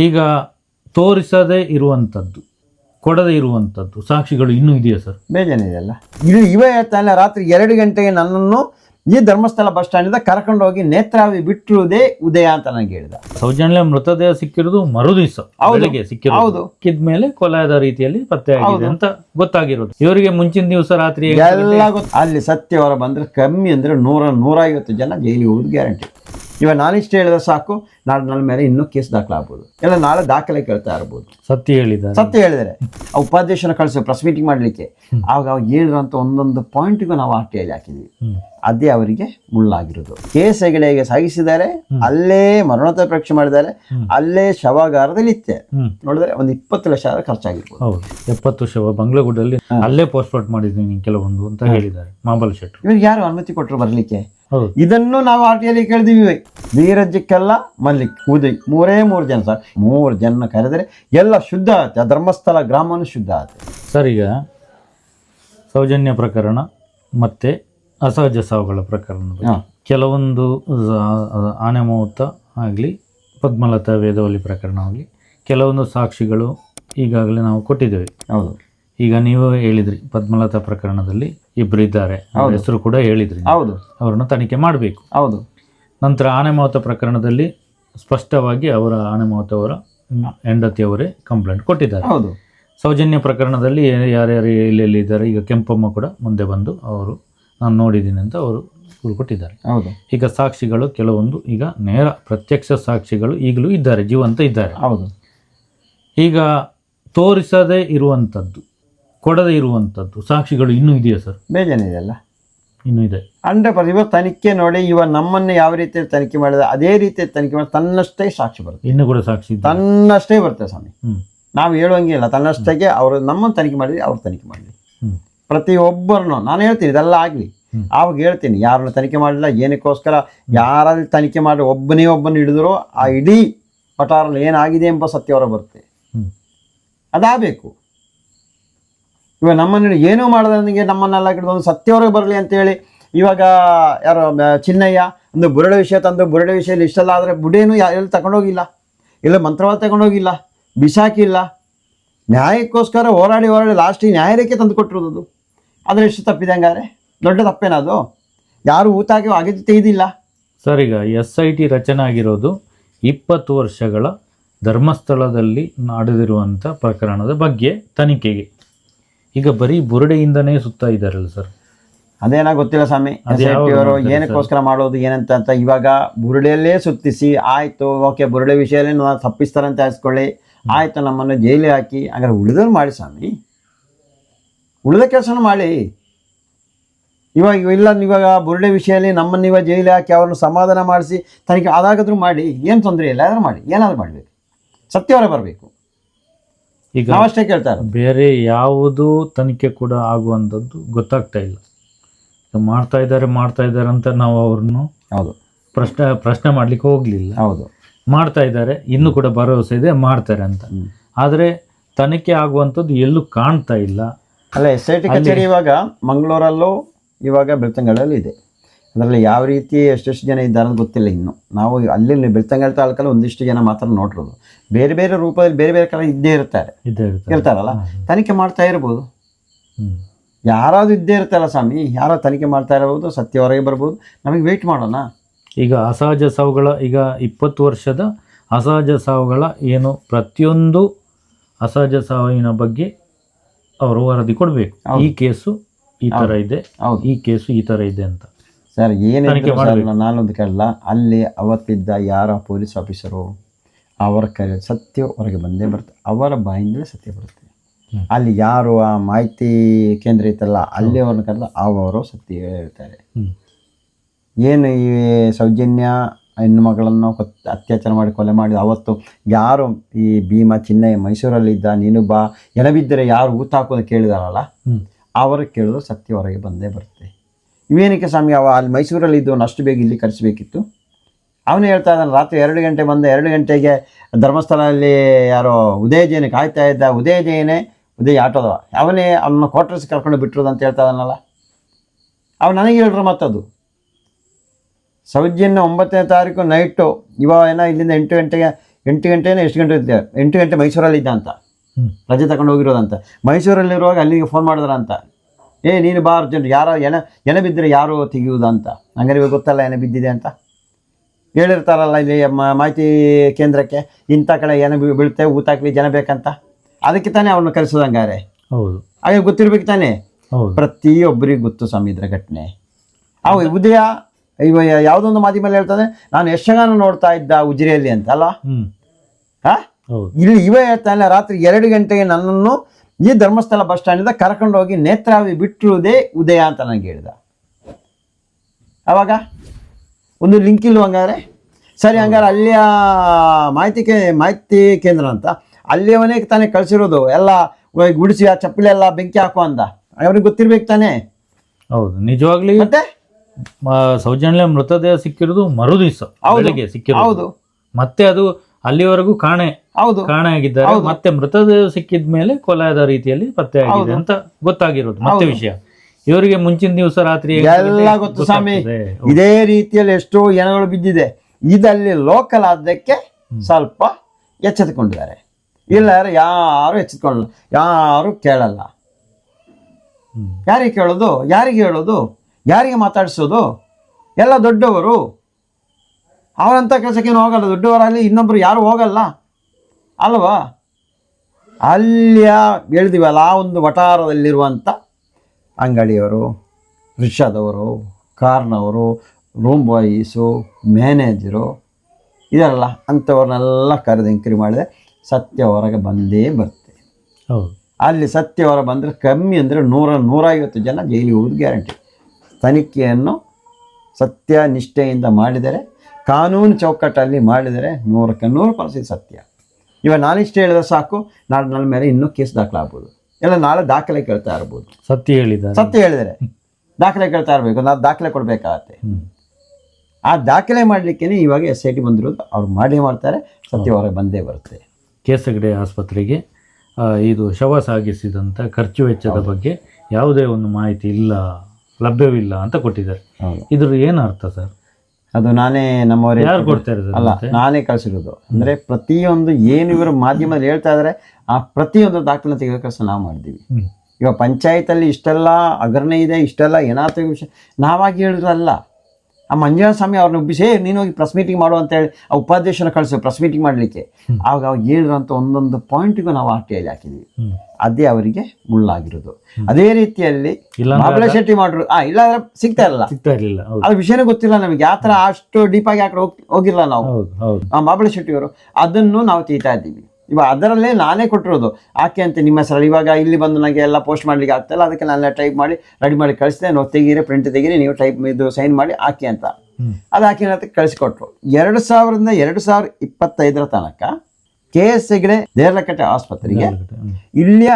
ಈಗ ತೋರಿಸದೇ ಇರುವಂಥದ್ದು ಕೊಡದೇ ಇರುವಂಥದ್ದು ಸಾಕ್ಷಿಗಳು ಇನ್ನೂ ಇದೆಯಾ ಸರ್? ಬೇಜಾನಿದೆಯಲ್ಲ ಇಲ್ಲಿ ಇವೇ ತಾನೆ ರಾತ್ರಿ ಎರಡು ಗಂಟೆಗೆ ನನ್ನನ್ನು ಈ ಧರ್ಮಸ್ಥಳ ಬಸ್ ಸ್ಟ್ಯಾಂಡಿಂದ ಕರ್ಕೊಂಡು ಹೋಗಿ ನೇತ್ರಾವಿ ಬಿಟ್ಟಿರುವುದೇ ಉದಯ ಅಂತ ನನಗೆ ಹೇಳಿದ. ಸೌಜನ್ಯ ಮೃತದೇಹ ಸಿಕ್ಕಿರೋದು ಮರುದಿಸ ಅವರಿಗೆ ಹೌದು. ಕಿದ್ಮೇಲೆ ಕೊಲೆಯಾದ ರೀತಿಯಲ್ಲಿ ಪತ್ತೆ ಆಗಿದೆ ಅಂತ ಗೊತ್ತಾಗಿರೋದು. ಇವರಿಗೆ ಮುಂಚಿನ ದಿವಸ ರಾತ್ರಿ ಎಲ್ಲ ಗೊತ್ತು. ಅಲ್ಲಿ ಸತ್ಯ ಹೊರ ಬಂದ್ರೆ ಕಮ್ಮಿ ಅಂದ್ರೆ ನೂರ ನೂರೈವತ್ತು ಜನ ಜೈಲಿಗೆ ಹೋಗುದು ಗ್ಯಾರಂಟಿ. ಇವಾಗ ನಾನಿಷ್ಟು ಹೇಳಿದ್ರೆ ಸಾಕು ನಾಳೆ ನನ್ನ ಮೇಲೆ ಇನ್ನೂ ಕೇಸ್ ದಾಖಲಾಗ್ಬೋದು. ಇಲ್ಲ ನಾಳೆ ದಾಖಲೆ ಕೇಳ್ತಾ ಇರ್ಬೋದು. ಸತ್ಯ ಹೇಳಿದ್ದಾರೆ ಸತ್ಯ ಹೇಳಿದರೆ. ಆ ಉಪಾಧ್ಯಕ್ಷನ ಕಳಿಸಿ ಪ್ರೆಸ್ ಮೀಟಿಂಗ್ ಮಾಡಲಿಕ್ಕೆ. ಆವಾಗ ಅವಾಗ ಹೇಳಿರೋಂಥ ಒಂದೊಂದು ಪಾಯಿಂಟ್ಗೂ ನಾವು ಆರ್ ಟಿ ಐಲಿ ಹಾಕಿದ್ವಿ. ಅದೇ ಅವರಿಗೆ ಮುಳ್ಳಾಗಿರೋದು. ಕೇಸ್ ಹೆಗಡೆಗೆ ಸಾಗಿಸಿದ್ದಾರೆ ಅಲ್ಲೇ ಮರಣೋತ್ತರ ಪರೀಕ್ಷೆ ಮಾಡಿದ್ದಾರೆ ಅಲ್ಲೇ ಶವಾಗಾರದಲ್ಲಿ ಇತ್ತೆ. ನೋಡಿದ್ರೆ ಒಂದು ಇಪ್ಪತ್ತು ಲಕ್ಷ ಖರ್ಚಾಗಿರ್ಬೋದು. ಎಪ್ಪತ್ತು ಶವ ಬಂಗ್ಲಗುಡ್ಡಲ್ಲಿ ಅಲ್ಲೇ ಪೋಸ್ಟ್ಮಾರ್ಟ್ ಮಾಡಿದ್ದೀನಿ ಕೆಲವೊಂದು ಅಂತ ಹೇಳಿದ್ದಾರೆ. ಮಾಬಲ್ ಶೆಟ್ ಇವ್ರಿಗೆ ಯಾರು ಅನುಮತಿ ಕೊಟ್ಟರು ಬರಲಿಕ್ಕೆ? ಇದನ್ನು ನಾವು ಆರ್ ಟಿ ಐಲಿ ಕೇಳಿದೀವಿ. ವೀರಜ್ಜಕ್ಕೆಲ್ಲ ಮಲ್ಲಿಕ್ ಕೂದಿ ಮೂರೇ ಮೂರು ಜನ ಸರ್. ಮೂರು ಜನ ಕರೆದರೆ ಎಲ್ಲ ಶುದ್ಧ ಆಗುತ್ತೆ. ಆ ಧರ್ಮಸ್ಥಳ ಗ್ರಾಮನೂ ಶುದ್ಧ ಆಗುತ್ತೆ. ಸರ್ ಈಗ ಸೌಜನ್ಯ ಪ್ರಕರಣ ಮತ್ತೆ ಅಸಹಜ ಸಾವುಗಳ ಪ್ರಕರಣ ಬಗ್ಗೆ. ಹಾಂ. ಕೆಲವೊಂದು ಆನೆ ಆಗಲಿ ಪದ್ಮಲತಾ ವೇದವಲ್ಲಿ ಪ್ರಕರಣ ಆಗಲಿ ಕೆಲವೊಂದು ಸಾಕ್ಷಿಗಳು ಈಗಾಗಲೇ ನಾವು ಕೊಟ್ಟಿದ್ದೇವೆ. ಹೌದು. ಈಗ ನೀವು ಹೇಳಿದ್ರಿ ಪದ್ಮಲತಾ ಪ್ರಕರಣದಲ್ಲಿ ಇಬ್ಬರು ಇದ್ದಾರೆ. ಅವ್ರ ಹೆಸರು ಕೂಡ ಹೇಳಿದ್ರಿ ಹೌದು. ಅವ್ರನ್ನ ತನಿಖೆ ಮಾಡಬೇಕು. ಹೌದು. ನಂತರ ಆನೆ ಮಾವುತ ಪ್ರಕರಣದಲ್ಲಿ ಸ್ಪಷ್ಟವಾಗಿ ಅವರ ಆನೆ ಮಾವುತ ಅವರ ಹೆಂಡತಿಯವರೇ ಕಂಪ್ಲೇಂಟ್ ಕೊಟ್ಟಿದ್ದಾರೆ. ಹೌದು. ಸೌಜನ್ಯ ಪ್ರಕರಣದಲ್ಲಿ ಯಾರ್ಯಾರು ಎಲ್ಲೆಲ್ಲಿ ಇದ್ದಾರೆ ಈಗ ಕೆಂಪಮ್ಮ ಕೂಡ ಮುಂದೆ ಬಂದು ಅವರು ನಾನು ನೋಡಿದ್ದೀನಿ ಅಂತ ಅವರು ದೂರು ಕೊಟ್ಟಿದ್ದಾರೆ. ಹೌದು. ಈಗ ಸಾಕ್ಷಿಗಳು ಕೆಲವೊಂದು ಈಗ ನೇರ ಪ್ರತ್ಯಕ್ಷ ಸಾಕ್ಷಿಗಳು ಈಗಲೂ ಇದ್ದಾರೆ ಜೀವಂತ ಇದ್ದಾರೆ. ಹೌದು. ಈಗ ತೋರಿಸದೇ ಇರುವಂಥದ್ದು ಕೊಡದೇ ಇರುವಂಥದ್ದು ಸಾಕ್ಷಿಗಳು ಇನ್ನೂ ಇದೆಯಾ ಸರ್? ಬೇಜಾನಿದೆಯಲ್ಲ ಇನ್ನೂ ಇದೆ. ಅಂದ್ರೆ ಪರ್ಸೆಂಟ್ ಇವಾಗ ತನಿಖೆ ನೋಡಿ ಇವ ನಮ್ಮನ್ನು ಯಾವ ರೀತಿ ತನಿಖೆ ಮಾಡಿದ ಅದೇ ರೀತಿ ತನಿಖೆ ಮಾಡಿ ತನ್ನಷ್ಟೇ ಸಾಕ್ಷಿ ಬರುತ್ತೆ. ಇನ್ನು ಕೂಡ ಸಾಕ್ಷಿ ಇದೆ ತನ್ನಷ್ಟೇ ಬರುತ್ತೆ ಸ್ವಾಮಿ. ನಾವು ಹೇಳುವಂಗೆ ಇಲ್ಲ ತನ್ನಷ್ಟಕ್ಕೆ ಅವರು ನಮ್ಮನ್ನು ತನಿಖೆ ಮಾಡಿದ್ರೆ ಅವ್ರು ತನಿಖೆ ಮಾಡಿದ್ರಿ. ಹ್ಮ್. ಪ್ರತಿಯೊಬ್ಬರನ್ನು ನಾನು ಹೇಳ್ತೀನಿ ಇದೆಲ್ಲ ಆಗಲಿ. ಹ್ಮ್. ಆವಾಗ ಹೇಳ್ತೀನಿ ಯಾರನ್ನು ತನಿಖೆ ಮಾಡಲಿಲ್ಲ ಏನಕ್ಕೋಸ್ಕರ ಯಾರಲ್ಲಿ ತನಿಖೆ ಮಾಡಿ ಒಬ್ಬನೇ ಒಬ್ಬನ ಹಿಡಿದ್ರು ಆ ಇಡೀ ಪಟಾರಲ್ಲಿ ಏನಾಗಿದೆ ಎಂಬ ಸತ್ಯ ಹೊರ ಬರುತ್ತೆ. ಅದಾಗಬೇಕು. ಇವಾಗ ನಮ್ಮನ್ನು ಏನೂ ಮಾಡದಂಗೆ ನಮ್ಮನ್ನೆಲ್ಲ ಹಿಡಿದು ಒಂದು ಸತ್ಯವರೆಗೆ ಬರಲಿ ಅಂತೇಳಿ ಇವಾಗ ಯಾರೋ ಚಿನ್ನಯ್ಯ ಒಂದು ಬುರುಡೆ ವಿಷಯ ತಂದು ಬುರುಡೆ ವಿಷಯದಲ್ಲಿ ಇಷ್ಟೆಲ್ಲ ಆದರೆ ಬುಡೇನು ಎಲ್ಲಿ ತಗೊಂಡೋಗಿಲ್ಲ. ಇಲ್ಲ ಮಂತ್ರವಾದ ತಗೊಂಡೋಗಿಲ್ಲ. ಬಿಸಾಕಿಲ್ಲ. ನ್ಯಾಯಕ್ಕೋಸ್ಕರ ಹೋರಾಡಿ ಹೋರಾಡಿ ಲಾಸ್ಟಿಗೆ ನ್ಯಾಯಾಲಯಕ್ಕೆ ತಂದು ಕೊಟ್ಟಿರೋದು ಆದರೆ ಎಷ್ಟು ತಪ್ಪಿದೆ ಹಂಗಾರೆ ದೊಡ್ಡ ತಪ್ಪೇನದು ಯಾರು ಊತಾಗಿ ಆಗಿದ್ದು ತೆಗೆದಿಲ್ಲ. ಸರ್ ಈಗ ಎಸ್ ಐ ಟಿ ರಚನೆ ಆಗಿರೋದು ಇಪ್ಪತ್ತು ವರ್ಷಗಳ ಧರ್ಮಸ್ಥಳದಲ್ಲಿ ನಡೆದಿರುವಂಥ ಪ್ರಕರಣದ ಬಗ್ಗೆ ತನಿಖೆಗೆ. ಈಗ ಬರೀ ಬುರುಡೆಯಿಂದನೇ ಸುತ್ತಾ ಇದ್ದಾರಲ್ಲ ಸರ್? ಅದೇನ ಗೊತ್ತಿಲ್ಲ ಸ್ವಾಮಿ. ಯಾವಾಗ ಅವರು ಏನಕ್ಕೋಸ್ಕರ ಮಾಡೋದು ಏನಂತ ಅಂತ ಇವಾಗ ಬುರುಡೆಯಲ್ಲೇ ಸುತ್ತಿಸಿ ಆಯ್ತು ಓಕೆ ಬುರುಡೆ ವಿಷಯಲ್ಲೇ ನಾವು ತಪ್ಪಿಸ್ತಾರಂತ ಹಾಸ್ಕೊಳ್ಳಿ ಆಯ್ತು ನಮ್ಮನ್ನು ಜೈಲಿಗೆ ಹಾಕಿ ಹಂಗಾರೆ ಉಳಿದವ್ರು ಮಾಡಿ ಸ್ವಾಮಿ. ಉಳಿದ ಕೆಲಸನೂ ಮಾಡಿ. ಇವಾಗ ಇಲ್ಲ ಇವಾಗ ಬುರುಡೆ ವಿಷಯದಲ್ಲಿ ನಮ್ಮನ್ನು ಇವಾಗ ಜೈಲಿಗೆ ಹಾಕಿ ಅವ್ರನ್ನ ಸಮಾಧಾನ ಮಾಡಿಸಿ ತನಿಖೆ ಅದಾಗಾದ್ರೂ ಮಾಡಿ. ಏನು ತೊಂದರೆ ಇಲ್ಲ ಆದರೂ ಮಾಡಿ ಏನಾದರೂ ಮಾಡಬೇಕು. ಸತ್ಯವರ ಬರಬೇಕು. ಈಗ ನಾವಷ್ಟೇ ಕೇಳ್ತಾರೆ ಬೇರೆ ಯಾವುದು ತನಿಖೆ ಕೂಡ ಆಗುವಂಥದ್ದು ಗೊತ್ತಾಗ್ತಾ ಇಲ್ಲ. ಮಾಡ್ತಾ ಇದ್ದಾರೆ ಮಾಡ್ತಾ ಇದ್ದಾರೆ ಅಂತ ನಾವು ಅವ್ರನ್ನು ಹೌದು. ಪ್ರಶ್ನೆ ಪ್ರಶ್ನೆ ಮಾಡ್ಲಿಕ್ಕೆ ಹೋಗಲಿಲ್ಲ. ಹೌದು. ಮಾಡ್ತಾ ಇದ್ದಾರೆ ಇನ್ನೂ ಕೂಡ ಭರವಸೆ ಇದೆ ಮಾಡ್ತಾರೆ ಅಂತ. ಆದರೆ ತನಿಖೆ ಆಗುವಂಥದ್ದು ಎಲ್ಲೂ ಕಾಣ್ತಾ ಇಲ್ಲ. ಅಲ್ಲ ಎಸ್ ಐ ಟಿ ಕಚೇರಿ ಇವಾಗ ಮಂಗಳೂರಲ್ಲೂ ಇವಾಗ ಬೆಳ್ತಂಗಡಲ್ಲೂ ಇದೆ. ಅದರಲ್ಲಿ ಯಾವ ರೀತಿ ಎಷ್ಟೆಷ್ಟು ಜನ ಇದ್ದಾರೆ ಅಂತ ಗೊತ್ತಿಲ್ಲ ಇನ್ನು. ನಾವು ಅಲ್ಲಿ ಹೇಳ್ತಾ ತಾಲೂಕಲ್ಲಿ ಒಂದಿಷ್ಟು ಜನ ಮಾತ್ರ ನೋಡಿರೋದು ಬೇರೆ ಬೇರೆ ರೂಪದಲ್ಲಿ ಬೇರೆ ಬೇರೆ ಕಡೆ ಇದ್ದೇ ಇರ್ತಾರೆ. ಇದ್ದೇ ಇರ್ತಾರೆ. ಇರ್ತಾರಲ್ಲ? ತನಿಖೆ ಮಾಡ್ತಾ ಇರ್ಬೋದು. ಯಾರಾದರೂ ಇದ್ದೇ ಇರ್ತಾರಲ್ಲ ಸ್ವಾಮಿ? ಯಾರೋ ತನಿಖೆ ಮಾಡ್ತಾ ಇರಬಹುದು ಸತ್ಯ ಹೊರಗೆ ಬರ್ಬೋದು. ನಮಗೆ ವೆಯ್ಟ್ ಮಾಡೋಣ. ಈಗ ಅಸಹಜ ಸಾವುಗಳ ಈಗ ಇಪ್ಪತ್ತು ವರ್ಷದ ಅಸಹಜ ಸಾವುಗಳ ಏನು ಪ್ರತಿಯೊಂದು ಅಸಹಜ ಸಾವಿನ ಬಗ್ಗೆ ಅವರು ವರದಿ ಕೊಡಬೇಕು. ಈ ಕೇಸು ಈ ಥರ ಇದೆ. ಈ ಕೇಸು ಈ ಥರ ಇದೆ ಅಂತ. ಸರ್ ಏನಿದ್ರು ಸರ್ ನಾನೊಂದು ಕೇಳಲ್ಲ. ಅಲ್ಲಿ ಅವತ್ತಿದ್ದ ಯಾರ ಪೊಲೀಸ್ ಆಫೀಸರು ಅವರ ಕರೆ ಸತ್ಯ ಹೊರಗೆ ಬಂದೇ ಬರುತ್ತೆ. ಅವರ ಬಾಯಿಂದಲೇ ಸತ್ಯ ಬರುತ್ತೆ. ಅಲ್ಲಿ ಯಾರು ಆ ಮಾಹಿತಿ ಕೇಂದ್ರ ಇತ್ತಲ್ಲ ಅಲ್ಲಿ ಅವ್ರನ್ನ ಕರೆದ ಅವರು ಸತ್ಯ ಹೇಳ್ತಾರೆ. ಏನು ಈ ಸೌಜನ್ಯ ಹೆಣ್ಣು ಮಗಳನ್ನು ಅತ್ಯಾಚಾರ ಮಾಡಿ ಕೊಲೆ ಮಾಡಿ ಅವತ್ತು ಯಾರು ಈ ಭೀಮ ಚಿನ್ನಯ್ಯ ಮೈಸೂರಲ್ಲಿದ್ದ ನೀನು ಬಾ ಎನಬಿದ್ದರೆ ಯಾರು ಊತ ಹಾಕೋದು ಕೇಳಿದಾರಲ್ಲ ಅವರು ಕೇಳಿದ್ರು ಸತ್ಯ ಹೊರಗೆ ಬಂದೇ ಬರುತ್ತೆ. ಇವೇನಕ್ಕೆ ಸ್ವಾಮಿ ಅವ ಅಲ್ಲಿ ಮೈಸೂರಲ್ಲಿ ಇದ್ದವನು ಅಷ್ಟು ಬೇಗ ಇಲ್ಲಿ ಕರೆಸಬೇಕಿತ್ತು. ಅವನು ಹೇಳ್ತಾ ಇದ್ದಾನೆ ರಾತ್ರಿ ಎರಡು ಗಂಟೆ ಬಂದ ಎರಡು ಗಂಟೆಗೆ ಧರ್ಮಸ್ಥಳದಲ್ಲಿ ಯಾರೋ ಉದಯ ಜೈನ ಕಾಯ್ತಾ ಇದ್ದ ಉದಯ ಜೈನೇ ಉದಯ ಆಟೋದವ. ಅವನೇ ಅವನ ಕ್ವಾರ್ಟರ್ಸ್ ಕರ್ಕೊಂಡು ಬಿಟ್ಟಿರೋದು ಅಂತ ಹೇಳ್ತಾ ಇದ್ದಾನಲ್ಲ. ಅವ ನನಗೆ ಹೇಳ್ರು ಮತ್ತದು. ಸೌಜನ್ಯ ಒಂಬತ್ತನೇ ತಾರೀಕು ನೈಟು ಇವಾಗ ಏನೋ ಇಲ್ಲಿಂದ ಎಂಟು ಗಂಟೆಗೆ ಎಂಟು ಗಂಟೆನೇ ಎಷ್ಟು ಗಂಟೆ ಇದ್ದೆ? ಎಂಟು ಗಂಟೆ ಮೈಸೂರಲ್ಲಿ ಇದ್ದ ಅಂತ ರಜೆ ತಗೊಂಡು ಹೋಗಿರೋದಂತ. ಮೈಸೂರಲ್ಲಿರುವಾಗ ಅಲ್ಲಿಗೆ ಫೋನ್ ಮಾಡಿದ್ರ ಅಂತ ಏ ನೀನು ಬಾ ಅರ್ಜೆಂಟ್ ಯಾರೋ ಎನ ಎನ ಬಿದ್ದರೆ ಯಾರು ತೆಗೆಯುವುದು ಅಂತ. ಹಂಗಾರೆ ಗೊತ್ತಲ್ಲ ಎನೆ ಬಿದ್ದಿದೆ ಅಂತ. ಹೇಳಿರ್ತಾರಲ್ಲ ಇಲ್ಲಿ ಮಾಹಿತಿ ಕೇಂದ್ರಕ್ಕೆ ಇಂಥ ಕಡೆ ಬೀ- ಬೀಳುತ್ತೆ ಊತಾಕ್ಲಿ ಜನ ಬೇಕಂತ. ಅದಕ್ಕೆ ತಾನೇ ಅವ್ರನ್ನ ಕರೆಸೋದು ಹಂಗಾರೆ. ಹೌದು. ಹಾಗೆ ಗೊತ್ತಿರ್ಬೇಕು ತಾನೇ. ಪ್ರತಿಯೊಬ್ಬರಿಗೂ ಪ್ರತಿಯೊಬ್ಬರಿಗೆ ಗೊತ್ತು ಸ್ವಾಮಿ ಇದ್ರ ಘಟನೆ. ಅವು ಉದಯ ಇವ ಯಾವುದೊಂದು ಮಾಧ್ಯಮದಲ್ಲಿ ಹೇಳ್ತಾನೆ ನಾನು ಯಶಗಾನ ನೋಡ್ತಾ ಇದ್ದ ಉಜಿರೆಯಲ್ಲಿ ಅಂತ ಅಲ್ಲ ಹಾ? ಇಲ್ಲಿ ಇವ ಹೇಳ್ತಾನೆ ರಾತ್ರಿ ಎರಡು ಗಂಟೆಗೆ ನನ್ನನ್ನು ಈ ಧರ್ಮಸ್ಥಳ ಬಸ್ ಸ್ಟ್ಯಾಂಡಿಂದ ಕರ್ಕೊಂಡು ಹೋಗಿ ನೇತ್ರಾವಿ ಬಿಟ್ಟಿರುವುದೇ ಉದಯ ಅಂತ ನನಗೆ ಹೇಳಿದ. ಅವಾಗ? ಒಂದು ಲಿಂಕ್ ಇಲ್ವ ಹಂಗಾರೆ? ಸರಿ ಹಂಗಾರೆ ಅಲ್ಲಿಯ ಮಾಹಿತಿ ಕೇ ಮಾಹಿತಿ ಕೇಂದ್ರ ಅಂತ. ಅಲ್ಲಿಯವನೇ ತಾನೇ ಕಳಿಸಿರೋದು. ಎಲ್ಲ ಗುಡಿಸಿ ಆ ಚಪ್ಪಲಿ ಎಲ್ಲ ಬೆಂಕಿ ಹಾಕೋ ಅಂದ ಅವ್ರಿಗೆ ಗೊತ್ತಿರ್ಬೇಕು ತಾನೇ? ಹೌದು ನಿಜವಾಗ್ಲಿ ಮತ್ತೆ? ಸೌಜನ್ಯ ಮೃತದೇಹ ಸಿಕ್ಕಿರೋದು ಮರುದಿವಸ ಸಿಕ್ಕಿರೋದು. ಹೌದು. ಮತ್ತೆ ಅದು ಅಲ್ಲಿವರೆಗೂ ಕಾಣೆ ಹೌದು. ಕಾಣೆ ಆಗಿದ್ದಾರೆ ಮತ್ತೆ ಮೃತದೇಹ ಸಿಕ್ಕಿದ ಮೇಲೆ ಕೊಲೆಯಾದ ರೀತಿಯಲ್ಲಿ ಪತ್ತೆ ಆಗಿದೆ ಅಂತ ಗೊತ್ತಾಗಿರೋದು. ಮತ್ತೆ ವಿಷಯ. ಇವರಿಗೆ ಮುಂಚಿನ ದಿವಸ ರಾತ್ರಿ ಎಲ್ಲ ಗೊತ್ತು ಸ್ವಾಮಿ. ಇದೇ ರೀತಿಯಲ್ಲಿ ಎಷ್ಟೋ ಜನಗಳು ಬಿದ್ದಿದೆ. ಇದಲ್ಲಿ ಲೋಕಲ್ ಆದಕ್ಕೆ ಸ್ವಲ್ಪ ಎಚ್ಚೆತ್ಕೊಂಡಿದ್ದಾರೆ. ಇಲ್ಲ ಯಾರು ಎಚ್ಚೆತ್ಕೊಳ್ಳಲ್ಲ. ಯಾರು ಕೇಳಲ್ಲ. ಯಾರಿಗೆ ಕೇಳೋದು? ಯಾರಿಗೆ ಹೇಳೋದು? ಯಾರಿಗೆ ಮಾತಾಡಿಸೋದು? ಎಲ್ಲ ದೊಡ್ಡವರು ಅವರಂಥ ಕೆಲಸಕ್ಕೇನು ಹೋಗಲ್ಲ ದೊಡ್ಡವರಾಗಲಿ ಇನ್ನೊಬ್ಬರು ಯಾರು ಹೋಗಲ್ಲ. ಅಲ್ವಾ? ಅಲ್ಲಿಯ ಹೇಳಿದಿವಲ್ಲ ಆ ಒಂದು ವಟಾರದಲ್ಲಿರುವಂಥ ಅಂಗಡಿಯವರು ರಿಕ್ಷಾದವರು ಕಾರ್ನವರು ರೂಮ್ ಬಾಯ್ಸು ಮ್ಯಾನೇಜರು ಇದರಲ್ಲ ಅಂಥವ್ರನ್ನೆಲ್ಲ ಕರೆದು ಎಂಕ್ರಿ ಮಾಡಿದೆ ಸತ್ಯ ಹೊರಗೆ ಬಂದೇ ಬರುತ್ತೆ. ಹೌದು. ಅಲ್ಲಿ ಸತ್ಯ ಹೊರ ಬಂದರೆ ಕಮ್ಮಿ ಅಂದರೆ ನೂರ ನೂರೈವತ್ತು ಜನ ಜೈಲಿಗೆ ಹೋಗೋದು ಗ್ಯಾರಂಟಿ. ತನಿಖೆಯನ್ನು ಸತ್ಯ ನಿಷ್ಠೆಯಿಂದ ಮಾಡಿದರೆ ಕಾನೂನು ಚೌಕಟ್ಟಲ್ಲಿ ಮಾಡಿದರೆ ನೂರಕ್ಕೆ ನೂರು ಪರ್ಸೆಂಟ್ ಸತ್ಯ. ಇವಾಗ ನಾನಿಷ್ಟು ಹೇಳಿದ್ರೆ ಸಾಕು ನಾಳೆ ನನ್ನ ಮೇಲೆ ಇನ್ನೂ ಕೇಸ್ ದಾಖಲಾಗ್ಬೋದು. ಇಲ್ಲ ನಾಳೆ ದಾಖಲೆ ಕೇಳ್ತಾ ಇರ್ಬೋದು. ಸತ್ಯ ಹೇಳಿದ ಸತ್ಯ ಹೇಳಿದರೆ ದಾಖಲೆ ಕೇಳ್ತಾ ಇರಬೇಕು ನಾವು ದಾಖಲೆ ಕೊಡಬೇಕಾಗತ್ತೆ. ಆ ದಾಖಲೆ ಮಾಡಲಿಕ್ಕೇ ಇವಾಗ ಎಸ್ ಐ ಟಿ ಬಂದಿರೋದು ಅವ್ರು ಮಾಡೇ ಮಾಡ್ತಾರೆ ಸತ್ಯ ಹೊರಗೆ ಬಂದೇ ಬರುತ್ತೆ. ಕೇಸಗಡೆ ಆಸ್ಪತ್ರೆಗೆ ಇದು ಶವ ಸಾಗಿಸಿದಂಥ ಖರ್ಚು ವೆಚ್ಚದ ಬಗ್ಗೆ ಯಾವುದೇ ಒಂದು ಮಾಹಿತಿ ಇಲ್ಲ ಲಭ್ಯವಿಲ್ಲ ಅಂತ ಕೊಟ್ಟಿದ್ದಾರೆ. ಇದ್ರ ಏನು ಅರ್ಥ ಸರ್? ಅದು ನಾನೇ ನಮ್ಮವರಿಗೆ ಯಾರು ಕೊಡ್ತಾ ಇರೋದು ಅಲ್ಲ ನಾನೇ ಕಳಿಸಿರೋದು. ಅಂದ್ರೆ ಪ್ರತಿಯೊಂದು ಏನು ಇವರು ಮಾಧ್ಯಮದಲ್ಲಿ ಹೇಳ್ತಾ ಇದ್ರೆ ಆ ಪ್ರತಿಯೊಂದು ದಾಖಲೆ ತೆಗೆಯೋ ಕೆಲಸ ನಾವು ಮಾಡಿದ್ದೀವಿ. ಇವಾಗ ಇವಾಗ ಪಂಚಾಯತಲ್ಲಿ ಇಷ್ಟೆಲ್ಲ ಅಗ್ರಣೆ ಇದೆ ಇಷ್ಟೆಲ್ಲ ಏನಾದ್ರು ವಿಷಯ ನಾವಾಗಿ ಹೇಳಿದ್ರಲ್ಲ ಆ ಮಂಜುನಾಥ ಸ್ವಾಮಿ ಅವ್ರನ್ನ ಒಬ್ಬಿಸಿ ನೀನು ಹೋಗಿ ಪ್ರೆಸ್ ಮೀಟಿಂಗ್ ಮಾಡು ಅಂತ ಹೇಳಿ ಆ ಉಪಾಧ್ಯಕ್ಷನ ಕಳಿಸು ಪ್ರೆಸ್ ಮೀಟಿಂಗ್ ಮಾಡಲಿಕ್ಕೆ. ಆವಾಗ ಅವಾಗ ಹೇಳಿರೋಂಥ ಒಂದೊಂದು ಪಾಯಿಂಟ್ಗೂ ನಾವು ಆರ್ ಟಿ ಐಲಿ ಹಾಕಿದ್ವಿ. ಅದೇ ಅವರಿಗೆ ಮುಳ್ಳಾಗಿರೋದು. ಅದೇ ರೀತಿಯಲ್ಲಿ ಇಲ್ಲ ಶೆಟ್ಟಿ ಮಾಡ್ರು ಆ ಇಲ್ಲ ಸಿಗ್ತಾ ಇರಲ್ಲ. ಸಿಗ್ತಾ ಇರಲಿಲ್ಲ ಅದ್ರ ವಿಷಯನೇ ಗೊತ್ತಿಲ್ಲ ನಮಗೆ. ಆ ಥರ ಅಷ್ಟು ಆಗಿ ಯಾಕೆ ಹೋಗಿ ಹೋಗಿಲ್ಲ ನಾವು. ಮಾಬಳ ಶೆಟ್ಟಿಯವರು ಅದನ್ನು ನಾವು ತೀತಾ ಇದ್ದೀವಿ. ಇವಾಗ ಅದರಲ್ಲೇ ನಾನೇ ಕೊಟ್ಟಿರೋದು. ಆಕೆ ಅಂತ ನಿಮ್ಮ ಹೆಸರಲ್ಲಿ ಇವಾಗ ಇಲ್ಲಿ ಬಂದು ನನಗೆ ಎಲ್ಲ ಪೋಸ್ಟ್ ಮಾಡಲಿಕ್ಕೆ ಆಗ್ತಲ್ಲ ಅದಕ್ಕೆ ನಾನು ಟೈಪ್ ಮಾಡಿ ರೆಡಿ ಮಾಡಿ ಕಳಿಸಿದೆ ನಾವು ತೆಗೀರಿ ಪ್ರಿಂಟ್ ತೆಗೀರಿ ನೀವು ಟೈಪ್ ಇದು ಸೈನ್ ಮಾಡಿ ಹಾಕಿ ಅಂತ. ಅದು ಹಾಕಿ ಅಂತ ಕಳಿಸಿಕೊಟ್ರು. ಎರಡು ಸಾವಿರದಿಂದ ಎರಡು ಸಾವಿರ ಇಪ್ಪತ್ತೈದರ ತನಕ ಕೆ ಎಸ್ ಹೆಗ್ಡೆ ದೇರ್ಲಕಟ್ಟೆ ಆಸ್ಪತ್ರೆಗೆ. ಇಲ್ಲಿಯ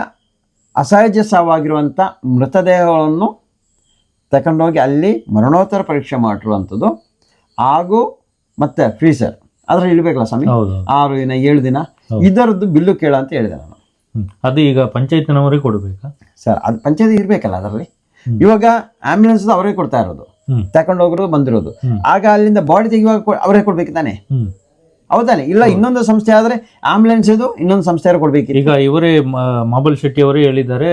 ಅಸಹಜ ಸಾವಾಗಿರುವಂಥ ಮೃತದೇಹಗಳನ್ನು ತಗೊಂಡೋಗಿ ಅಲ್ಲಿ ಮರಣೋತ್ತರ ಪರೀಕ್ಷೆ ಮಾಡಿರುವಂಥದ್ದು. ಹಾಗೂ ಮತ್ತು ಫ್ರೀಸರ್ ಅದ್ರಲ್ಲಿ ಇಡಬೇಕಲ್ಲ ಸ್ವಾಮಿ? ಹೌದು ಆರು ದಿನ ಏಳು ದಿನ ಇದರದ್ದು ಬಿಲ್ಲು ಕೇಳ ಅಂತ ಹೇಳಿದೆ ನಾನು. ಅದು ಈಗ ಪಂಚಾಯತ್ನವರೇ ಕೊಡಬೇಕಾ? ಸರ್ ಅದು ಪಂಚಾಯತ್ ಇರಬೇಕಲ್ಲ ಅದರಲ್ಲಿ? ಇವಾಗ ಆಂಬ್ಯುಲೆನ್ಸ್ ಅವರೇ ಕೊಡ್ತಾ ಇರೋದು. ತಗೊಂಡು ಹೋಗಿರೋದು ಬಂದಿರೋದು. ಆಗ ಅಲ್ಲಿಂದ ಬಾಡಿ ತೆಗೆಯುವಾಗ ಅವರೇ ಕೊಡ್ಬೇಕು ತಾನೆ? ಹೌದಾನೆ? ಇಲ್ಲ ಇನ್ನೊಂದು ಸಂಸ್ಥೆ ಆದ್ರೆ ಆಂಬ್ಯುಲೆನ್ಸ್ ಇದು ಇನ್ನೊಂದು ಸಂಸ್ಥೆ ಕೊಡ್ಬೇಕು ಈಗ ಇವರೇ ಮಾಬಲ್ ಶೆಟ್ಟಿ ಅವರೇ ಹೇಳಿದ್ದಾರೆ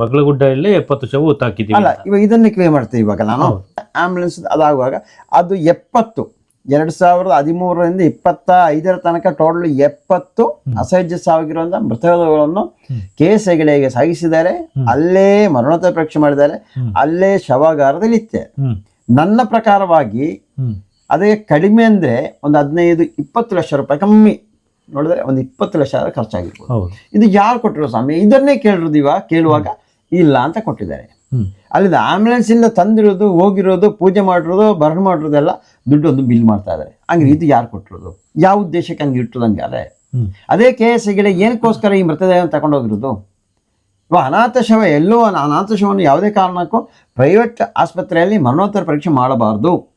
ಬಗಲಗುಡ್ಡ ಇಲ್ಲಿ ಎಪ್ಪತ್ತು ಶವ ಹೊತ್ತಾಕಿದ್ದೀವಿ ಅಲ್ಲ ಇವಾಗ ಇದನ್ನೇ ಕ್ಲೇಮ್ ಮಾಡ್ತೀವಿ ಇವಾಗ ನಾನು. ಆಂಬ್ಯುಲೆನ್ಸ್ ಅದಾಗುವಾಗ ಅದು ಎಪ್ಪತ್ತು ಎರಡು ಸಾವಿರದ ಹದಿಮೂರರಿಂದ ಇಪ್ಪತ್ತ ಐದರ ತನಕ ಟೋಟಲ್ ಎಪ್ಪತ್ತು ಅಸಹ್ಯ ಸಾವಿಗಿರುವಂತಹ ಮೃತದೇಹಗಳನ್ನು ಕೆ ಎಸ್ ಹೆಗಡೆಗೆ ಸಾಗಿಸಿದ್ದಾರೆ ಅಲ್ಲೇ ಮರಣೋತ್ತರ ಪರೀಕ್ಷೆ ಮಾಡಿದ್ದಾರೆ. ಅಲ್ಲೇ ಶವಾಗಾರದಲ್ಲಿ ಇತ್ತೆ. ನನ್ನ ಪ್ರಕಾರವಾಗಿ ಅದೇ ಅದಕ್ಕೆ ಕಡಿಮೆ ಅಂದ್ರೆ ಒಂದು ಹದಿನೈದು ಇಪ್ಪತ್ತು ಲಕ್ಷ ರೂಪಾಯಿ ಕಮ್ಮಿ ನೋಡಿದ್ರೆ ಒಂದು ಇಪ್ಪತ್ತು ಲಕ್ಷ ಖರ್ಚಾಗಿರ್ಬೋದು. ಇದು ಯಾರು ಕೊಟ್ಟಿರೋ ಸ್ವಾಮಿ? ಇದನ್ನೇ ಕೇಳಿರೋದು ಇವಾಗ ಕೇಳುವಾಗ ಇಲ್ಲ ಅಂತ ಕೊಟ್ಟಿದ್ದಾರೆ. ಅಲ್ಲಿಂದ ಆಂಬ್ಯುಲೆನ್ಸ್ ಇಂದ ತಂದಿರೋದು ಹೋಗಿರೋದು ಪೂಜೆ ಮಾಡಿರೋದು ಭರಣ ಮಾಡಿರೋದೆಲ್ಲ ದುಡ್ಡು ಒಂದು ಬಿಲ್ ಮಾಡ್ತಾ ಇದಾರೆ. ಹಂಗೆ ಇದು ಯಾರು ಕೊಟ್ಟಿರೋದು? ಯಾವ ಉದ್ದೇಶಕ್ಕೆ ಹಂಗೆ ಇಟ್ಟರು ಅದೇ ಅದೇ ಕೆ ಎಸ್ ಹೆಗಡೆ ಏನಕ್ಕೋಸ್ಕರ ಈ ಮೃತದೇಹ ತಗೊಂಡೋಗಿರೋದು ಇವಾಗ ಅನಾಥ ಶವ ಎಲ್ಲೋ ಅನ- ಅನಾಥ ಶವನ್ನು ಯಾವುದೇ ಕಾರಣಕ್ಕೂ ಪ್ರೈವೇಟ್ ಆಸ್ಪತ್ರೆಯಲ್ಲಿ ಮರಣೋತ್ತರ ಪರೀಕ್ಷೆ ಮಾಡಬಾರ್ದು.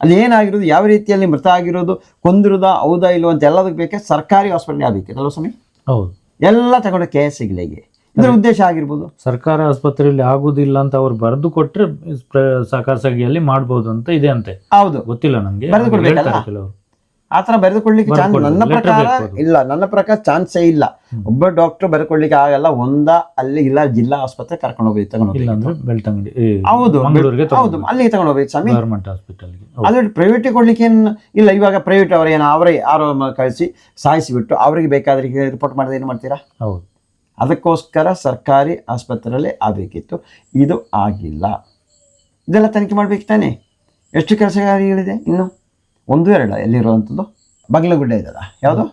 ಅಲ್ಲಿ ಏನಾಗಿರೋದು? ಯಾವ ರೀತಿಯಲ್ಲಿ ಮೃತ ಆಗಿರೋದು? ಕೊಂದಿರೋದಾ ಹೌದಾ ಇಲ್ಲವೋ ಅಂತ ಎಲ್ಲದಕ್ಕೆ ಬೇಕೆ ಸರ್ಕಾರಿ ಹಾಸ್ಪಿಟಲ್ ಕೆಲವು ಸ್ವಾಮಿ? ಹೌದು. ಎಲ್ಲ ತಗೊಂಡು ಕೆ ಎಸ್ ಹೆಗಡೆಗೆ ಇದ್ರ ಉದ್ದೇಶ ಆಗಿರ್ಬೋದು. ಸರ್ಕಾರ ಆಸ್ಪತ್ರೆಯಲ್ಲಿ ಆಗುದಿಲ್ಲ ಅಂತ ಅವ್ರು ಬರೆದು ಕೊಟ್ರೆ ಪ್ರ- ಖಾಸಗಿಯಲ್ಲಿ ಮಾಡಬಹುದು ಅಂತ ಇದೆ ಅಂತೆ. ಹೌದು. ಗೊತ್ತಿಲ್ಲ ನಂಗೆ. ಬರೆದು ಕೊಡ್ಬೇಕಲ್ಲ? ಹೇಳ್ತಾರೆ ಕೆಲವರು. ಆ ಥರ ಬರೆದುಕೊಳ್ಳಿಕ್ಕೆ ಚಾನ್ಸ್ ನನ್ನ ಪ್ರಕಾರ ಇಲ್ಲ. ನನ್ನ ಪ್ರಕಾರ ಚಾನ್ಸೇ ಇಲ್ಲ. ಒಬ್ಬ ಡಾಕ್ಟರ್ ಬರೆದುಕೊಳ್ಳಿಕ್ಕೆ ಆಗಲ್ಲ. ಒಂದ ಅಲ್ಲಿ ಇಲ್ಲ ಜಿಲ್ಲಾ ಆಸ್ಪತ್ರೆ ಕರ್ಕೊಂಡು ಹೋಗಿ ತಗೊಂಡು ಹೌದು. ಹೌದು. ಅಲ್ಲಿಗೆ ತಗೊಂಡು ಹೋಗಿ ಸ್ವಾಮಿ ಗವರ್ಮೆಂಟ್ ಹಾಸ್ಪಿಟಲ್ಗೆ. ಅಲ್ಲಿ ಪ್ರೈವೇಟ್ ಕೊಡ್ಲಿಕ್ಕೆ ಏನ್ ಇಲ್ಲ ಇವಾಗ ಪ್ರೈವೇಟ್ ಅವರೇನು ಅವರೇ ಆರೋಗ್ಯ ಮ- ಕಳಿಸಿ ಸಾಯಿಸಿಬಿಟ್ಟು ಅವರಿಗೆ ಬೇಕಾದ್ರೆ ರಿಪೋರ್ಟ್ ಮಾಡಿದ್ರೆ ಏನು ಮಾಡ್ತೀರಾ? ಹೌದು. ಅದಕ್ಕೋಸ್ಕರ ಸರ್ಕಾರಿ ಆಸ್ಪತ್ರೆಯಲ್ಲಿ ಆಗಬೇಕಿತ್ತು. ಇದು ಆಗಿಲ್ಲ. ಇದೆಲ್ಲ ತನಿಖೆ ಮಾಡಬೇಕು ತಾನೆ? ಎಷ್ಟು ಕೆಲಸಗಾರಿಗಳಿದೆ ಇನ್ನು? ಒಂದು ಎರಡು ಎಲ್ಲಿರುವಂಥದ್ದು? ಬಂಗ್ಲಗುಡ್ಡ ಇದೆಲ್ಲ ಯಾವುದು?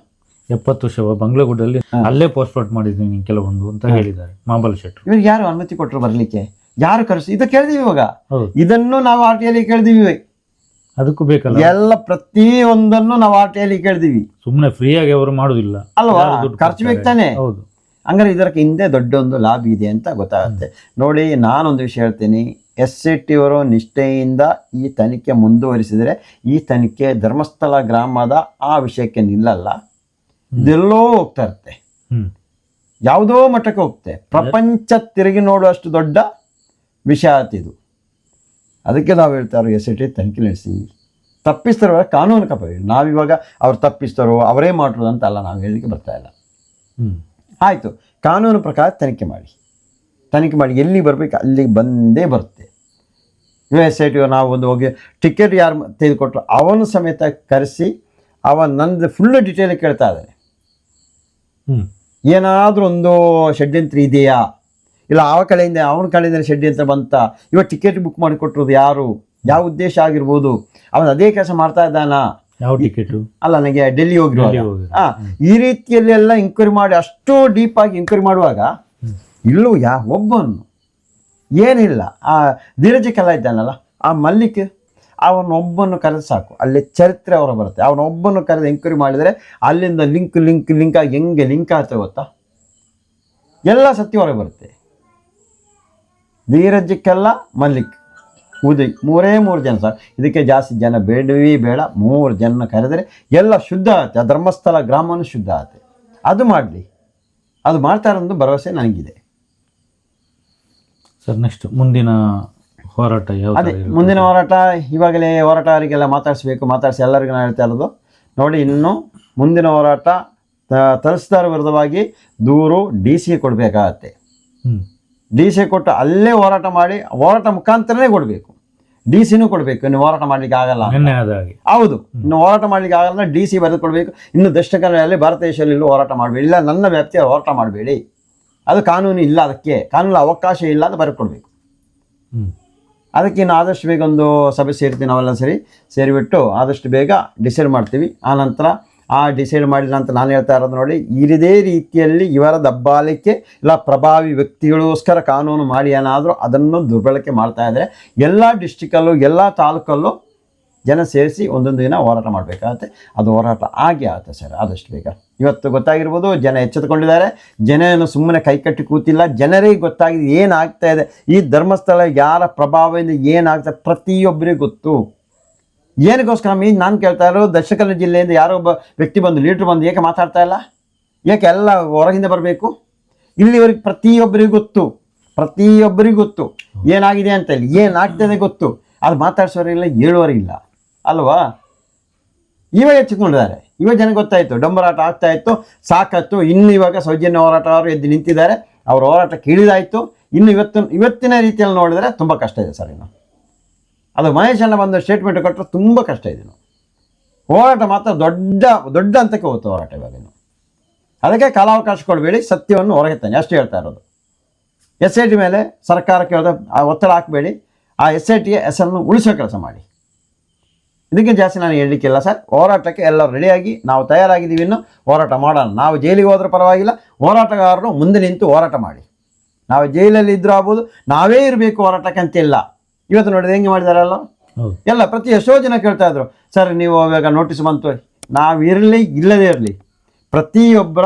ಎಪ್ಪತ್ತು ಶವ ಬಂಗ್ಲಗುಡ್ಡಲ್ಲಿ ಅಲ್ಲೇ ಪೋಸ್ಟ್ಮಾರ್ಟ್ ಮಾಡಿದ್ದೀನಿ ಕೆಲವೊಂದು ಅಂತ ಹೇಳಿದ್ದಾರೆ ಮಾಬಲ್ ಶೆಟ್ರು. ಇವ್ರಿಗೆ ಯಾರು ಅನುಮತಿ ಕೊಟ್ಟರು ಬರಲಿಕ್ಕೆ? ಯಾರು ಕರೆಸಿ? ಇದು ಕೇಳಿದೀವಿ ಇವಾಗ. ಇದನ್ನು ನಾವು ಆರ್ ಟಿ ಅಲ್ಲಿ ಕೇಳಿದೀವಿ. ಅದಕ್ಕೂ ಬೇಕಲ್ಲ? ಎಲ್ಲ ಪ್ರತಿ ಒಂದನ್ನು ನಾವು ಆರ್ ಟಿ ಅಲ್ಲಿ ಕೇಳಿದೀವಿ. ಸುಮ್ಮನೆ ಫ್ರೀಯಾಗಿ ಅವರು ಮಾಡುದಿಲ್ಲ. ಅಲ್ವಾ? ಖರ್ಚು ಬೇಕು? ತಾನೆ? ಹೌದು. ಹಂಗಾರೆ ಇದಕ್ಕೆ ಹಿಂದೆ ದೊಡ್ಡ ಒಂದು ಲಾಭ ಇದೆ ಅಂತ ಗೊತ್ತಾಗುತ್ತೆ. ನೋಡಿ ನಾನೊಂದು ವಿಷಯ ಹೇಳ್ತೀನಿ. ಎಸ್ ಸಿ ಟಿ ಅವರು ನಿಷ್ಠೆಯಿಂದ ಈ ತನಿಖೆ ಮುಂದುವರಿಸಿದರೆ ಈ ತನಿಖೆ ಧರ್ಮಸ್ಥಳ ಗ್ರಾಮದ ಆ ವಿಷಯಕ್ಕೆ ನಿಲ್ಲಲ್ಲ. ಇದೆಲ್ಲೋ ಹೋಗ್ತಾ ಇರುತ್ತೆ. ಯಾವುದೋ ಮಟ್ಟಕ್ಕೆ ಹೋಗುತ್ತೆ ಪ್ರಪಂಚ ತಿರುಗಿ ನೋಡುವಷ್ಟು ದೊಡ್ಡ ವಿಷಯ ಆತಿದು ಅದಕ್ಕೆ ನಾವು ಹೇಳ್ತಾರೆ ಎಸ್ ಸಿ ಟಿ ತನಿಖೆ ನಡೆಸಿ. ತಪ್ಪಿಸ್ತಾರೋ ಕಾನೂನು ಕಪ್ಪ. ನಾವಿವಾಗ ಅವ್ರು ತಪ್ಪಿಸ್ತಾರೋ ಅವರೇ ಮಾಡೋದು ಅಂತ ಅಲ್ಲ ನಾವು ಹೇಳಲಿಕ್ಕೆ ಬರ್ತಾ ಇಲ್ಲ. ಆಯಿತು. ಕಾನೂನು ಪ್ರಕಾರ ತನಿಖೆ ಮಾಡಿ. ತನಿಖೆ ಮಾಡಿ ಎಲ್ಲಿ ಬರಬೇಕು ಅಲ್ಲಿಗೆ ಬಂದೇ ಬರುತ್ತೆ. ಯು ಎಸ್ ಐ ಟಿ ನಾವು ಒಂದು ಹೋಗಿ ಟಿಕೆಟ್ ಯಾರು ತೆಗೆದುಕೊಟ್ರು ಅವನು ಸಮೇತ ಕರೆಸಿ ಅವ ನಂದು ಫುಲ್ಲು ಡೀಟೇಲ್ ಕೇಳ್ತಾ ಇದ್ದಾನೆ. ಏನಾದರೂ ಒಂದು ಷಡ್ಯಂತ್ರ ಇದೆಯಾ? ಇಲ್ಲ ಆ ಕಡೆಯಿಂದ ಅವನ ಕಡೆಯಿಂದ ಷಡ್ಯಂತ್ರ ಬಂತ? ಇವಾಗ ಟಿಕೆಟ್ ಬುಕ್ ಮಾಡಿಕೊಟ್ಟಿರೋದು ಯಾರು? ಯಾವ ಉದ್ದೇಶ ಆಗಿರ್ಬೋದು? ಅವನು ಅದೇ ಕೆಲಸ ಮಾಡ್ತಾ ಇದ್ದಾನಾ? ಯಾವ ಟಿಕೆಟು ಅಲ್ಲ ನನಗೆ ಡೆಲ್ಲಿ ಹೋಗಿರೋ. ಈ ರೀತಿಯಲ್ಲಿ ಎಲ್ಲ ಎಂಕ್ವೈರಿ ಮಾಡಿ ಅಷ್ಟು ಡೀಪ್ ಆಗಿ ಎಂಕ್ವೈರಿ ಮಾಡುವಾಗ ಇಲ್ಲೂ ಯಾ ಒಬ್ಬನು ಏನಿಲ್ಲ. ಆ ಧೀರಜಕ್ಕೆಲ್ಲ ಇದ್ದಾನಲ್ಲ ಆ ಮಲ್ಲಿಕ್ ಅವನೊಬ್ಬನ್ನು ಕರೆದು ಸಾಕು. ಅಲ್ಲಿ ಚರಿತ್ರೆ ಅವರ ಬರುತ್ತೆ. ಅವನೊಬ್ಬನ್ನು ಕರೆದು ಎಂಕ್ವೈರಿ ಮಾಡಿದರೆ ಅಲ್ಲಿಂದ ಲಿಂಕ್ ಲಿಂಕ್ ಲಿಂಕ್ ಆಗಿ ಹೆಂಗೆ ಲಿಂಕ್ ಆಗ್ತದೆ ಗೊತ್ತಾ? ಎಲ್ಲ ಸತ್ಯ ಹೊರಗೆ ಬರುತ್ತೆ. ಧೀರಜಕ್ಕೆಲ್ಲ ಮಲ್ಲಿಕ್. ಉದಯ್ ಮೂರೇ ಮೂರು ಜನ ಸರ್. ಇದಕ್ಕೆ ಜಾಸ್ತಿ ಜನ ಬೇಡವೇ ಬೇಡ. ಮೂರು ಜನ ಕರೆದರೆ ಎಲ್ಲ ಶುದ್ಧ ಆಗುತ್ತೆ. ಆ ಧರ್ಮಸ್ಥಳ ಗ್ರಾಮನೂ ಶುದ್ಧ ಆಗುತ್ತೆ. ಅದು ಮಾಡಲಿ. ಅದು ಮಾಡ್ತಾರೆ ಅನ್ನೋದು ಭರವಸೆ ನನಗಿದೆ. ಸರ್ ನೆಕ್ಸ್ಟ್ ಮುಂದಿನ ಹೋರಾಟ ಅದೇ ಮುಂದಿನ ಹೋರಾಟ ಇವಾಗಲೇ ಹೋರಾಟಗಾರಿಗೆಲ್ಲ ಮಾತಾಡಿಸ್ಬೇಕು ಮಾತಾಡಿಸಿ ಎಲ್ಲರಿಗೂ ನಾನು ಹೇಳ್ತಾ ಇರೋದು. ನೋಡಿ ಇನ್ನು ಮುಂದಿನ ಹೋರಾಟ ತ- ತಹಸೀಲ್ದಾರ್ ವಿರುದ್ಧವಾಗಿ ದೂರು ಡಿ ಸಿ ಕೊಡಬೇಕಾಗತ್ತೆ. ಹ್ಮ್. ಡಿ ಸಿ ಕೊಟ್ಟು ಅಲ್ಲೇ ಹೋರಾಟ ಮಾಡಿ ಹೋರಾಟ ಮುಖಾಂತರನೇ ಕೊಡಬೇಕು. ಡಿ ಸಿನೂ ಕೊಡಬೇಕು ಇನ್ನು ಹೋರಾಟ ಮಾಡಲಿಕ್ಕೆ ಆಗಲ್ಲ ಹೌದು ಇನ್ನು ಹೋರಾಟ ಮಾಡ್ಲಿಕ್ಕೆ ಆಗಲ್ಲ ಡಿ ಸಿ ಬರೆದು ಕೊಡಬೇಕು. ಇನ್ನು ದಕ್ಷಿಣ ಕನ್ನಡದಲ್ಲಿ ಭಾರತ ದೇಶದಲ್ಲಿ ಇಲ್ಲೂ ಹೋರಾಟ ಮಾಡಬೇಡಿ. ಇಲ್ಲ ನನ್ನ ವ್ಯಾಪ್ತಿಯ ಹೋರಾಟ ಮಾಡಬೇಡಿ. ಅದು ಕಾನೂನು ಇಲ್ಲ ಅದಕ್ಕೆ. ಕಾನೂನು ಅವಕಾಶ ಇಲ್ಲ ಅಂತ ಬರೆದು ಕೊಡಬೇಕು. ಹ್ಮ್. ಅದಕ್ಕೆ ಇನ್ನು ಆದಷ್ಟು ಬೇಗ ಒಂದು ಸಭೆ ಸೇರ್ತೀವಿ ನಾವೆಲ್ಲ ಸರಿ ಸೇರಿಬಿಟ್ಟು ಆದಷ್ಟು ಬೇಗ ಡಿಸೈಡ್ ಮಾಡ್ತೀವಿ. ಆ ನಂತರ ಆ ಡಿಸೈಡ್ ಮಾಡಿಲ್ಲ ಅಂತ ನಾನು ಹೇಳ್ತಾ ಇರೋದು ನೋಡಿ ಇದೇ ರೀತಿಯಲ್ಲಿ ಇವರ ದಬ್ಬಾಲಿಕೆ ಇಲ್ಲ, ಪ್ರಭಾವಿ ವ್ಯಕ್ತಿಗಳಿಗೋಸ್ಕರ ಕಾನೂನು ಮಾಡಿ ಏನಾದರೂ ಅದನ್ನು ದುರ್ಬಳಕೆ ಮಾಡ್ತಾ ಇದ್ದಾರೆ ಎಲ್ಲ ಡಿಸ್ಟಿಕಲ್ಲೂ ಎಲ್ಲ ತಾಲೂಕಲ್ಲೂ ಜನ ಸೇರಿಸಿ ಒಂದೊಂದು ದಿನ ಹೋರಾಟ ಮಾಡಬೇಕಾಗತ್ತೆ. ಅದು ಹೋರಾಟ ಆಗೇ ಆಗುತ್ತೆ ಸರ್, ಆದಷ್ಟು ಬೇಗ. ಇವತ್ತು ಗೊತ್ತಾಗಿರ್ಬೋದು, ಜನ ಎಚ್ಚೆತ್ಕೊಂಡಿದ್ದಾರೆ. ಜನ ಏನು ಸುಮ್ಮನೆ ಕೈಕಟ್ಟಿ ಕೂತಿಲ್ಲ. ಜನರಿಗೆ ಗೊತ್ತಾಗಿದೆ ಏನಾಗ್ತಾ ಇದೆ. ಈ ಧರ್ಮಸ್ಥಳ ಯಾರ ಪ್ರಭಾವದಿಂದ ಏನಾಗ್ತದೆ ಪ್ರತಿಯೊಬ್ಬರಿಗೂ ಗೊತ್ತು. ಏನಕ್ಕೋಸ್ಕರ ಮೀನ್ ನಾನು ಕೇಳ್ತಾ ಇರೋ ದಕ್ಷಿಣ ಜಿಲ್ಲೆಯಿಂದ ಯಾರೋ ಒಬ್ಬ ವ್ಯಕ್ತಿ ಬಂದು ಲೀಡ್ರ್ ಬಂದು ಏಕೆ ಮಾತಾಡ್ತಾ ಇಲ್ಲ? ಏಕೆ ಎಲ್ಲ ಹೊರಗಿಂದ ಬರಬೇಕು? ಇಲ್ಲಿವರೆಗೆ ಪ್ರತಿಯೊಬ್ಬರಿಗೂ ಗೊತ್ತು ಪ್ರತಿಯೊಬ್ಬರಿಗೂ ಗೊತ್ತು. ಏನಾಗಿದೆ ಅಂತ ಹೇಳಿ ಏನಾಗ್ತದೆ ಗೊತ್ತು. ಅದು ಮಾತಾಡ್ಸೋರಿಲ್ಲ ಹೇಳುವರಿಲ್ಲ ಅಲ್ವಾ? ಇವಾಗ ಎಚ್ಚಿಕೊಂಡಿದ್ದಾರೆ ಇವಾಗ ಜನ ಗೊತ್ತಾಯಿತು, ಡಂಬರಾಟ ಆಗ್ತಾ ಇತ್ತು, ಸಾಕತ್ತು. ಇನ್ನು ಇವಾಗ ಸೌಜನ್ಯ ಹೋರಾಟಗಾರರು ಎದ್ದು ನಿಂತಿದ್ದಾರೆ. ಅವ್ರ ಹೋರಾಟ ಕೇಳಿದಾಯಿತು ಇನ್ನು ಇವತ್ತು, ಇವತ್ತಿನ ರೀತಿಯಲ್ಲಿ ನೋಡಿದರೆ ತುಂಬ ಕಷ್ಟ ಇದೆ ಸರ್ ಇನ್ನು. ಅದು ಮಹೇಶ್ ಅಣ್ಣ ಬಂದು ಸ್ಟೇಟ್ಮೆಂಟ್ ಕೊಟ್ಟರೆ ತುಂಬ ಕಷ್ಟ ಇದೆ ಹೋರಾಟ ಮಾತ್ರ ದೊಡ್ಡ ದೊಡ್ಡ ಹಂತಕ್ಕೆ ಹೋಗುತ್ತೆ ಹೋರಾಟ ಇವಾಗ ಅದಕ್ಕೆ ಕಾಲಾವಕಾಶ ಕೊಡಬೇಡಿ ಸತ್ಯವನ್ನು ಹೊರಗೆತ್ತಾನೆ ಅಷ್ಟು ಹೇಳ್ತಾ ಇರೋದು. ಎಸ್ ಐ ಟಿ ಮೇಲೆ ಸರ್ಕಾರಕ್ಕೆ ಆ ಒತ್ತಡ ಹಾಕಬೇಡಿ. ಆ ಎಸ್ ಐ ಟಿಯ ಹೆಸರನ್ನು ಉಳಿಸೋ ಕೆಲಸ ಮಾಡಿ. ಇದಕ್ಕೆ ಜಾಸ್ತಿ ನಾನು ಹೇಳಲಿಕ್ಕಿಲ್ಲ ಸರ್. ಹೋರಾಟಕ್ಕೆ ಎಲ್ಲರೂ ರೆಡಿಯಾಗಿ ನಾವು ತಯಾರಾಗಿದ್ದೀವಿ ಇನ್ನು. ಹೋರಾಟ ಮಾಡೋಣ. ನಾವು ಜೈಲಿಗೆ ಹೋದರೂ ಪರವಾಗಿಲ್ಲ. ಹೋರಾಟಗಾರರು ಮುಂದೆ ನಿಂತು ಹೋರಾಟ ಮಾಡಿ. ನಾವು ಜೈಲಲ್ಲಿ ಇದ್ದರೂ ಆಗ್ಬೋದು. ನಾವೇ ಇರಬೇಕು ಹೋರಾಟಕ್ಕೆ ಅಂತಿಲ್ಲ ಇವತ್ತು ನೋಡಿದ್ರೆ ಹೆಂಗೆ ಮಾಡಿದಾರಲ್ಲ? ಎಲ್ಲ ಪ್ರತಿ ಎಷ್ಟೋ ಜನ ಕೇಳ್ತಾ ಇದ್ರು ಸರ್ ನೀವು ಇವಾಗ ನೋಟಿಸ್ ಬಂತು ನಾವಿರಲಿ ಇಲ್ಲದೇ ಇರಲಿ. ಪ್ರತಿಯೊಬ್ಬರ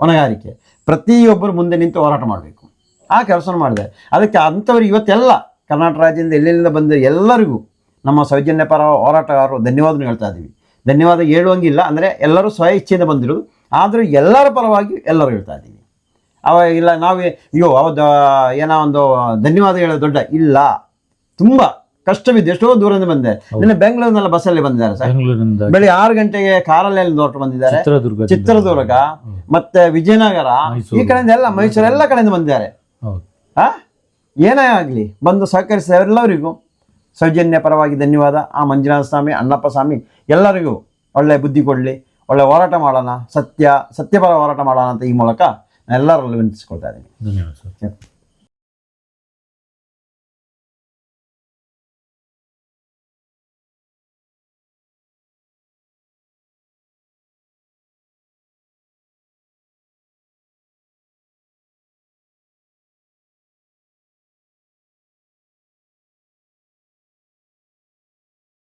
ಹೊಣೆಗಾರಿಕೆ ಪ್ರತಿಯೊಬ್ಬರು ಮುಂದೆ ನಿಂತು ಹೋರಾಟ ಮಾಡಬೇಕು. ಆ ಕೆಲಸ ಮಾಡಿದೆ. ಅದಕ್ಕೆ ಅಂಥವ್ರು ಇವತ್ತೆಲ್ಲ ಕರ್ನಾಟಕ ರಾಜ್ಯದಿಂದ ಎಲ್ಲೆಲ್ಲಿಂದ ಬಂದ ಎಲ್ಲರಿಗೂ ನಮ್ಮ ಸೌಜನ್ಯ ಪರ ಹೋರಾಟಗಾರರು ಧನ್ಯವಾದ ಹೇಳ್ತಾ ಇದ್ದೀವಿ ಧನ್ಯವಾದ ಹೇಳುವಂಗಿಲ್ಲ ಅಂದರೆ ಎಲ್ಲರೂ ಸ್ವ ಇಚ್ಛೆಯಿಂದ ಬಂದಿರೋದು. ಆದರೂ ಎಲ್ಲರ ಪರವಾಗಿ ಎಲ್ಲರೂ ಹೇಳ್ತಾ ಇದ್ದೀವಿ ಅವ ಇಲ್ಲ ನಾವೇ ಅಯ್ಯೋ ಅವದ ಏನೋ ಒಂದು ಧನ್ಯವಾದ ಹೇಳೋದು ದೊಡ್ಡ ಇಲ್ಲ. ತುಂಬ ಕಷ್ಟವಿದೆ. ಎಷ್ಟೋ ದೂರದಿಂದ ಬಂದೆ. ನಿನ್ನೆ ಬೆಂಗಳೂರಿನಲ್ಲಿ ಬಸ್ಸಲ್ಲಿ ಬಂದಿದ್ದಾರೆ ಸರ್. ಬೆಂಗಳೂರಿನಿಂದ ಬೆಳಿಗ್ಗೆ ಆರು ಗಂಟೆಗೆ ಕಾರಲ್ಲಿ ಹೊರಟು ಬಂದಿದ್ದಾರೆ. ಚಿತ್ರದುರ್ಗ ಚಿತ್ರದುರ್ಗ ಮತ್ತೆ ವಿಜಯನಗರ ಈ ಕಡೆಯಿಂದ ಎಲ್ಲ ಮೈಸೂರು ಎಲ್ಲ ಕಡೆಯಿಂದ ಬಂದಿದ್ದಾರೆ. ಹಾ ಆ? ಏನೇ ಆಗ್ಲಿ ಬಂದು ಸಹಕರಿಸಿದ ಎಲ್ಲರಿಗೂ ಸೌಜನ್ಯ ಪರವಾಗಿ ಧನ್ಯವಾದ. ಆ ಮಂಜುನಾಥ ಸ್ವಾಮಿ ಅಣ್ಣಪ್ಪ ಸ್ವಾಮಿ ಎಲ್ಲರಿಗೂ ಒಳ್ಳೆ ಬುದ್ಧಿ ಕೊಡಲಿ ಒಳ್ಳೆ ಹೋರಾಟ ಮಾಡೋಣ ಸತ್ಯ ಸತ್ಯಪರ ಹೋರಾಟ ಮಾಡೋಣ ಅಂತ ಈ ಮೂಲಕ ನಾನು ಎಲ್ಲರಲ್ಲೂ ವಿನಂತಿಸ್ಕೊಳ್ತಾ ಇದ್ದೀನಿ. ಧನ್ಯವಾದ ಸರ್.